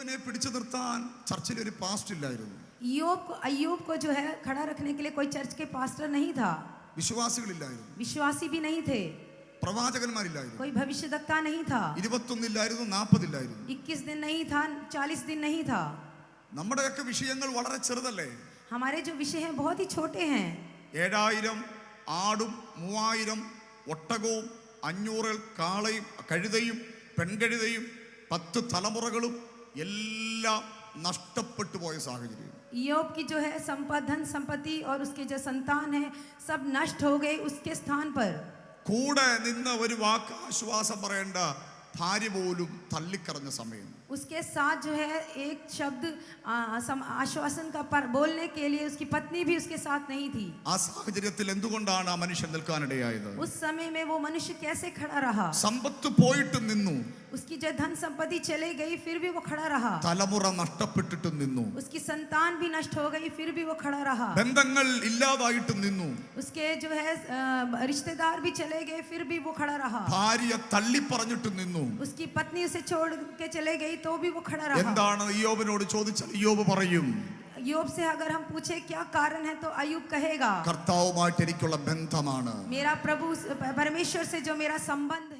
ഇയോബിനെ പിടിച്ചു നിർത്താൻ ചർച്ചിൽ ഒരു പാസ്റ്റ് ഇല്ലായിരുന്നു ईयोब को अय्यूब को जो है खड़ा रखने के लिए कोई चर्च के पास्टर नहीं था വിശ്വാസികളില്ലായിരുന്നു विश्वासी भी नहीं थे പ്രവാചകന്മാരില്ലായിരുന്നു कोई भविष्यवक्ता नहीं था ഇരുപത്തൊന്നില്ലായിരുന്നു നാൽപ്പതില്ലായിരുന്നു 21 दिन नहीं था 40 दिन नहीं था നമ്മുടെയൊക്കെ വിഷയങ്ങൾ വളരെ ചെറുതല്ലേ हमारे जो विषय हैं बहुत ही छोटे हैं ഏഴായിരം ആടും മൂവായിരം ഒട്ടകവും അഞ്ഞൂറ് കാളയും കഴുതയും പെൺകഴുതയും പത്ത് തലമുറകളും എല്ലാം നഷ്ടപ്പെട്ടു പോയ സാഹചര്യം ईयोब की जो है संपद धन संपत्ति और उसके जो संतान है सब नष्ट हो गए उसके स्थान पर കൂടെ നിന്ന് ഒരു വാക്ക് ആശ്വാസം പറയേണ്ട ഭാര്യ പോലും തള്ളിക്കറഞ്ഞ സമയം उसके साथ जो है एक शब्द आ, सम- आश्वासन का पर बोलने के लिए उसकी पत्नी भी उसके साथ नहीं थी ആ സാഹചര്യത്തിൽ എന്തുകൊണ്ടാണ് ആ മനുഷ്യൻ നിൽക്കാനിടയായത് उस समय में वो मनुष्य कैसे खड़ा रहा സമ്പത്ത് പോയിട്ടും നിന്നു उसकी जो धन संपत्ति चले गई फिर भी वो खड़ा रहा തലമുറ നഷ്ടപ്പെട്ടിട്ടും നിന്നു उसकी संतान भी नष्ट हो गई फिर भी वो खड़ा रहा ബന്ധങ്ങൾ ഇല്ലാതായിട്ടും നിന്നു उसके जो है अ, रिश्तेदार भी चले गए फिर भी वो खड़ा रहा ഭാര്യ തള്ളിപ്പറഞ്ഞിട്ടും നിന്നു उसकी पत्नी उसे छोड़ के चले गई तो भी वो खड़ा रहा എന്താണ് ഇയോബിനോട് ചോദിച്ചാൽ ഇയോബ് പറയും योग से अगर हम पूछे क्या कारण है तो अयुब कहेगा കർത്താവുമായിട്ട് എനിക്കുള്ള ബന്ധമാണ് मेरा प्रभु परमेश्वर से जो मेरा संबंध है